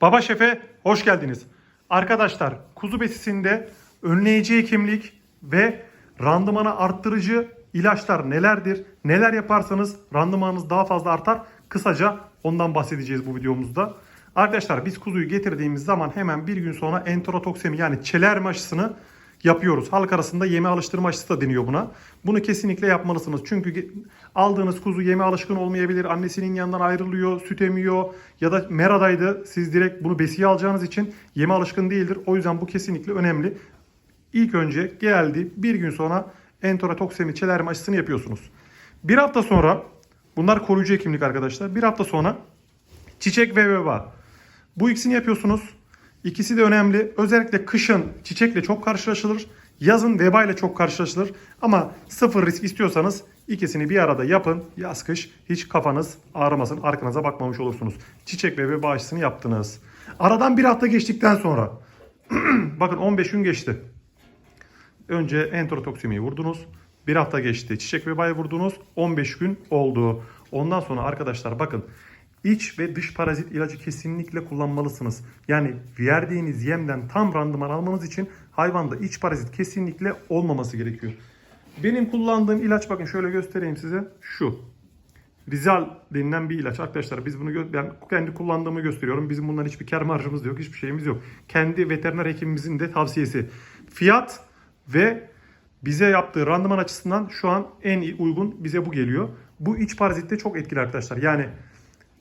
Baba Şef'e hoş geldiniz. Arkadaşlar kuzu besisinde önleyici hekimlik ve randımanı arttırıcı ilaçlar nelerdir? Neler yaparsanız randımanınız daha fazla artar. Kısaca ondan bahsedeceğiz bu videomuzda. Arkadaşlar biz kuzuyu getirdiğimiz zaman hemen bir gün sonra enterotoksemi yani çelerme aşısını yapıyoruz. Halk arasında yeme alıştırma aşısı da deniyor buna. Bunu kesinlikle yapmalısınız. Çünkü aldığınız kuzu yeme alışkın olmayabilir. Annesinin yanından ayrılıyor, süt emiyor ya da meradaydı. Siz direkt bunu besiye alacağınız için yeme alışkın değildir. O yüzden bu kesinlikle önemli. İlk önce geldi bir gün sonra enterotoksemi çelerme aşısını yapıyorsunuz. Bir hafta sonra bunlar koruyucu hekimlik arkadaşlar. Bir hafta sonra çiçek ve veba. Bu ikisini yapıyorsunuz. İkisi de önemli. Özellikle kışın çiçekle çok karşılaşılır. Yazın veba ile çok karşılaşılır. Ama sıfır risk istiyorsanız ikisini bir arada yapın. Yaz kış hiç kafanız ağrımasın. Arkanıza bakmamış olursunuz. Çiçek ve veba aşısını yaptınız. Aradan bir hafta geçtikten sonra bakın 15 gün geçti. Önce enterotoksimiyi vurdunuz. Bir hafta geçti. Çiçek vebayı vurdunuz. 15 gün oldu. Ondan sonra arkadaşlar bakın iç ve dış parazit ilacı kesinlikle kullanmalısınız. Yani verdiğiniz yemden tam randıman almanız için hayvanda iç parazit kesinlikle olmaması gerekiyor. Benim kullandığım ilaç bakın şöyle göstereyim size. Şu. Rizal denilen bir ilaç. Arkadaşlar biz bunu ben kendi kullandığımı gösteriyorum. Bizim bundan hiçbir kar marjımız yok. Hiçbir şeyimiz yok. Kendi veteriner hekimimizin de tavsiyesi. Fiyat ve bize yaptığı randıman açısından şu an en uygun bize bu geliyor. Bu iç parazitte çok etkili arkadaşlar. Yani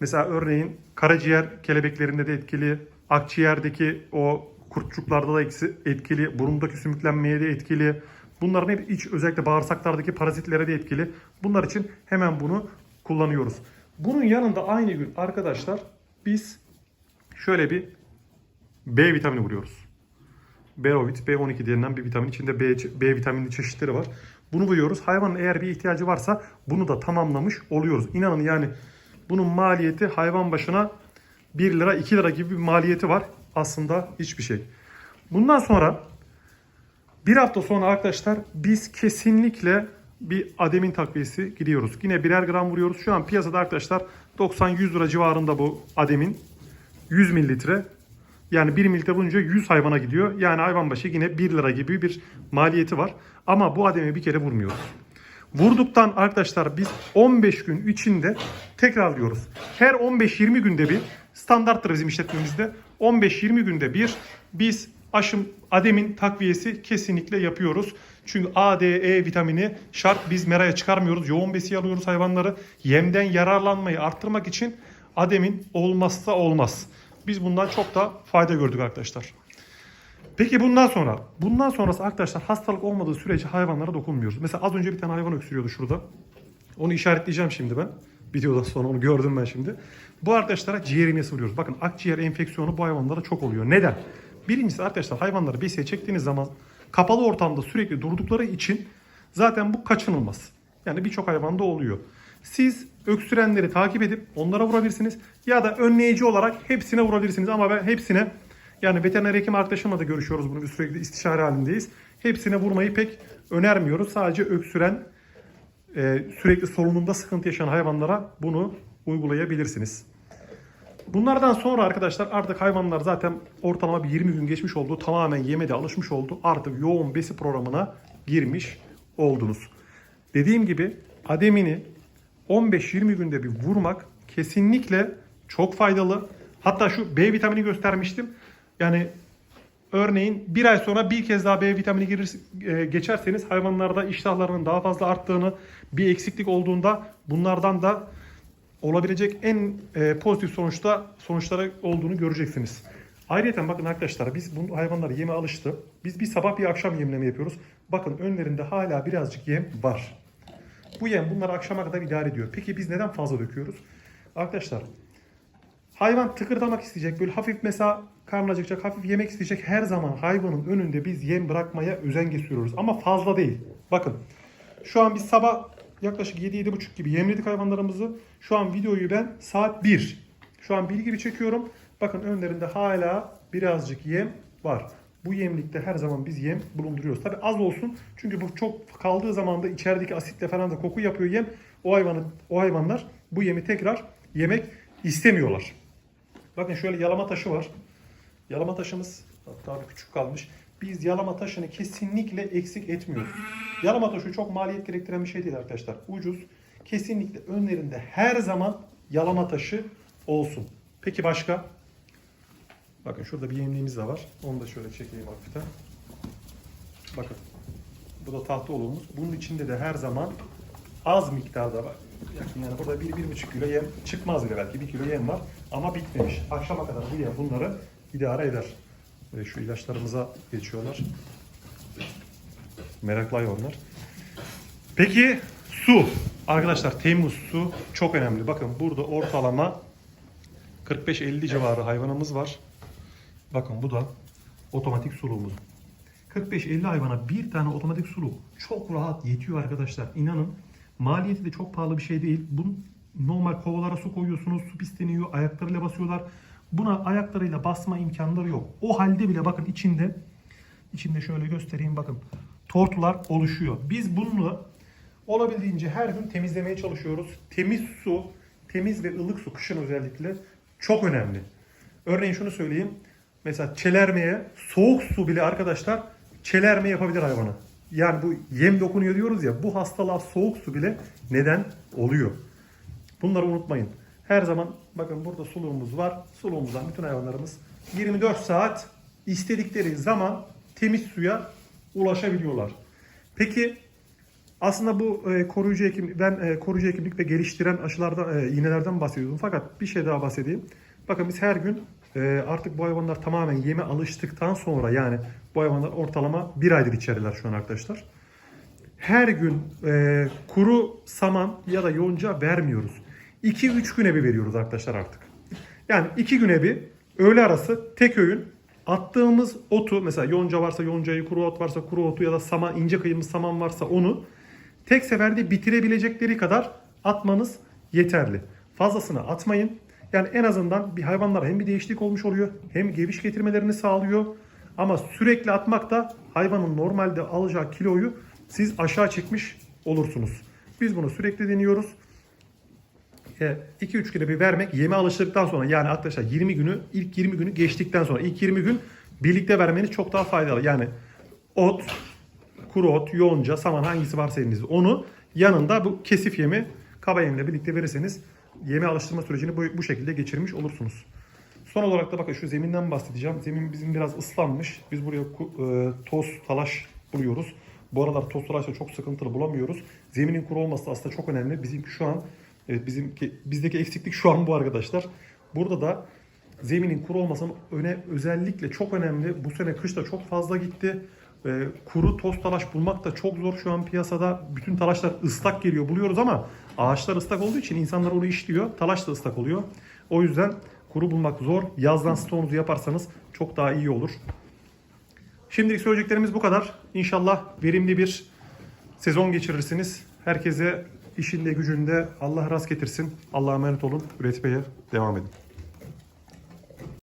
mesela örneğin karaciğer kelebeklerinde de etkili, akciğerdeki o kurtçuklarda da etkili, burundaki sümüklenmeye de etkili. Bunların hep iç özellikle bağırsaklardaki parazitlere de etkili. Bunlar için hemen bunu kullanıyoruz. Bunun yanında aynı gün arkadaşlar biz şöyle bir B vitamini vuruyoruz. B-vit, B12 denilen bir vitamin. İçinde B, B vitamini çeşitleri var. Bunu vuruyoruz. Hayvanın eğer bir ihtiyacı varsa bunu da tamamlamış oluyoruz. İnanın yani bunun maliyeti hayvan başına 1 lira 2 lira gibi bir maliyeti var. Aslında hiçbir şey. Bundan sonra bir hafta sonra arkadaşlar biz kesinlikle bir ademin takviyesi gidiyoruz. Yine birer gram vuruyoruz. Şu an piyasada arkadaşlar 90-100 lira civarında bu ademin. 100 mililitre. Yani 1 mililitre bulunca 100 hayvana gidiyor. Yani hayvan başı yine 1 lira gibi bir maliyeti var. Ama bu ademi bir kere vurmuyoruz. Vurduktan arkadaşlar biz 15 gün içinde tekrarlıyoruz. Her 15-20 günde bir standarttır bizim işletmemizde. 15-20 günde bir biz aşım ademin takviyesi kesinlikle yapıyoruz. Çünkü A, D, E vitamini şart biz meraya çıkarmıyoruz. Yoğun besi alıyoruz hayvanları. Yemden yararlanmayı arttırmak için ademin olmazsa olmaz. Biz bundan çok da fayda gördük arkadaşlar. Peki bundan sonra? Bundan sonrası arkadaşlar hastalık olmadığı sürece hayvanlara dokunmuyoruz. Mesela az önce bir tane hayvan öksürüyordu şurada. Onu işaretleyeceğim şimdi ben. Videodan sonra onu gördüm ben şimdi. Bu arkadaşlara ciğer iğnesi. Bakın akciğer enfeksiyonu bu hayvanlara çok oluyor. Neden? Birincisi arkadaşlar hayvanları besiye çektiğiniz zaman kapalı ortamda sürekli durdukları için zaten bu kaçınılmaz. Yani birçok hayvanda oluyor. Siz öksürenleri takip edip onlara vurabilirsiniz. Ya da önleyici olarak hepsine vurabilirsiniz. Ama ben hepsine yani veteriner hekim arkadaşımla da görüşüyoruz bunu. Sürekli istişare halindeyiz. Hepsine vurmayı pek önermiyoruz. Sadece öksüren, e, sürekli solunumda sıkıntı yaşayan hayvanlara bunu uygulayabilirsiniz. Bunlardan sonra arkadaşlar artık hayvanlar zaten ortalama bir 20 gün geçmiş oldu. Tamamen yeme de alışmış oldu. Artık yoğun besi programına girmiş oldunuz. Dediğim gibi ademini 15-20 günde bir vurmak kesinlikle çok faydalı. Hatta şu B vitamini göstermiştim. Yani örneğin bir ay sonra bir kez daha B vitamini girir, e, geçerseniz hayvanlarda iştahlarının daha fazla arttığını, bir eksiklik olduğunda bunlardan da olabilecek en e, pozitif sonuçta sonuçları olduğunu göreceksiniz. Ayrıca bakın arkadaşlar biz bu hayvanlar yeme alıştı. Biz bir sabah bir akşam yemleme yapıyoruz. Bakın önlerinde hala birazcık yem var. Bu yem bunları akşama kadar idare ediyor. Peki biz neden fazla döküyoruz? Arkadaşlar hayvan tıkırdamak isteyecek. Böyle hafif mesela karnı acıkacak, hafif yemek isteyecek. Her zaman hayvanın önünde biz yem bırakmaya özen gösteriyoruz. Ama fazla değil. Bakın şu an biz sabah yaklaşık 7-7.30 gibi yemledik hayvanlarımızı. Şu an videoyu ben saat 1. Şu an 1 gibi çekiyorum. Bakın önlerinde hala birazcık yem var. Bu yemlikte her zaman biz yem bulunduruyoruz. Tabi az olsun çünkü bu çok kaldığı zaman da içerideki asitle falan da koku yapıyor yem. O hayvanı o hayvanlar bu yemi tekrar yemek istemiyorlar. Bakın şöyle yalama taşı var. Yalama taşımız hatta bir küçük kalmış. Biz yalama taşını kesinlikle eksik etmiyoruz. Yalama taşı çok maliyet gerektiren bir şey değil arkadaşlar. Ucuz. Kesinlikle önlerinde her zaman yalama taşı olsun. Peki başka? Bakın şurada bir yemliğimiz de var. Onu da şöyle çekeyim hafiften. Bakın. Bu da tahta olumuz. Bunun içinde de her zaman az miktarda var. Yani burada 1-1,5 kilo yem çıkmaz bile belki 1 kilo yem var ama bitmemiş. Akşama kadar bu yem bunları idare eder. Ve şu ilaçlarımıza geçiyorlar. Meraklı hayvanlar. Peki su. Arkadaşlar Temmuz su çok önemli. Bakın burada ortalama 45-50 civarı hayvanımız var. Bakın bu da otomatik suluğumuz. 45-50 hayvana bir tane otomatik suluk çok rahat yetiyor arkadaşlar. İnanın maliyeti de çok pahalı bir şey değil. Bunu normal kovalara su koyuyorsunuz, su pisleniyor, ayaklarıyla basıyorlar. Buna ayaklarıyla basma imkanları yok. O halde bile bakın içinde içinde şöyle göstereyim bakın tortular oluşuyor. Biz bunu olabildiğince her gün temizlemeye çalışıyoruz. Temiz su, temiz ve ılık su kışın özellikle çok önemli. Örneğin şunu söyleyeyim. Mesela çelermeye soğuk su bile arkadaşlar çelerme yapabilir hayvana. Yani bu yem dokunuyor diyoruz ya bu hastalığa soğuk su bile neden oluyor. Bunları unutmayın. Her zaman bakın burada suluğumuz var. Suluğumuzdan bütün hayvanlarımız 24 saat istedikleri zaman temiz suya ulaşabiliyorlar. Peki aslında bu e, koruyucu hekim ben e, koruyucu hekimlik ve geliştiren aşılardan e, iğnelerden bahsediyordum. Fakat bir şey daha bahsedeyim. Bakın biz her gün e, artık bu hayvanlar tamamen yeme alıştıktan sonra yani bu hayvanlar ortalama bir aydır içeriler şu an arkadaşlar. Her gün e, kuru saman ya da yonca vermiyoruz. 2-3 güne bir veriyoruz arkadaşlar artık. Yani 2 güne bir öğle arası tek öğün attığımız otu mesela yonca varsa yoncayı, kuru ot varsa kuru otu ya da saman ince kıyımız saman varsa onu tek seferde bitirebilecekleri kadar atmanız yeterli. Fazlasını atmayın. Yani en azından bir hayvanlara hem bir değişiklik olmuş oluyor hem geviş getirmelerini sağlıyor. Ama sürekli atmak da hayvanın normalde alacağı kiloyu siz aşağı çekmiş olursunuz. Biz bunu sürekli deniyoruz. 2-3 güne bir vermek yeme alıştıktan sonra yani arkadaşlar 20 günü ilk 20 günü geçtikten sonra ilk 20 gün birlikte vermeniz çok daha faydalı. Yani ot, kuru ot, yonca, saman hangisi varsa elinizde onu yanında bu kesif yemi kaba yemle birlikte verirseniz yeme alıştırma sürecini bu, bu şekilde geçirmiş olursunuz. Son olarak da bakın şu zeminden bahsedeceğim. Zemin bizim biraz ıslanmış. Biz buraya e, toz, talaş buluyoruz. Bu aralar toz talaşla çok sıkıntılı bulamıyoruz. Zeminin kuru olması da aslında çok önemli. Bizimki şu an evet bizimki bizdeki eksiklik şu an bu arkadaşlar. Burada da zeminin kuru olmasının öne özellikle çok önemli. Bu sene kış da çok fazla gitti. E, kuru toz talaş bulmak da çok zor şu an piyasada. Bütün talaşlar ıslak geliyor buluyoruz ama ağaçlar ıslak olduğu için insanlar onu işliyor. Talaş da ıslak oluyor. O yüzden kuru bulmak zor. Yazdan stoğunuzu yaparsanız çok daha iyi olur. Şimdilik söyleyeceklerimiz bu kadar. İnşallah verimli bir sezon geçirirsiniz. Herkese işinde gücünde Allah rast getirsin. Allah'a emanet olun. Üretmeye devam edin.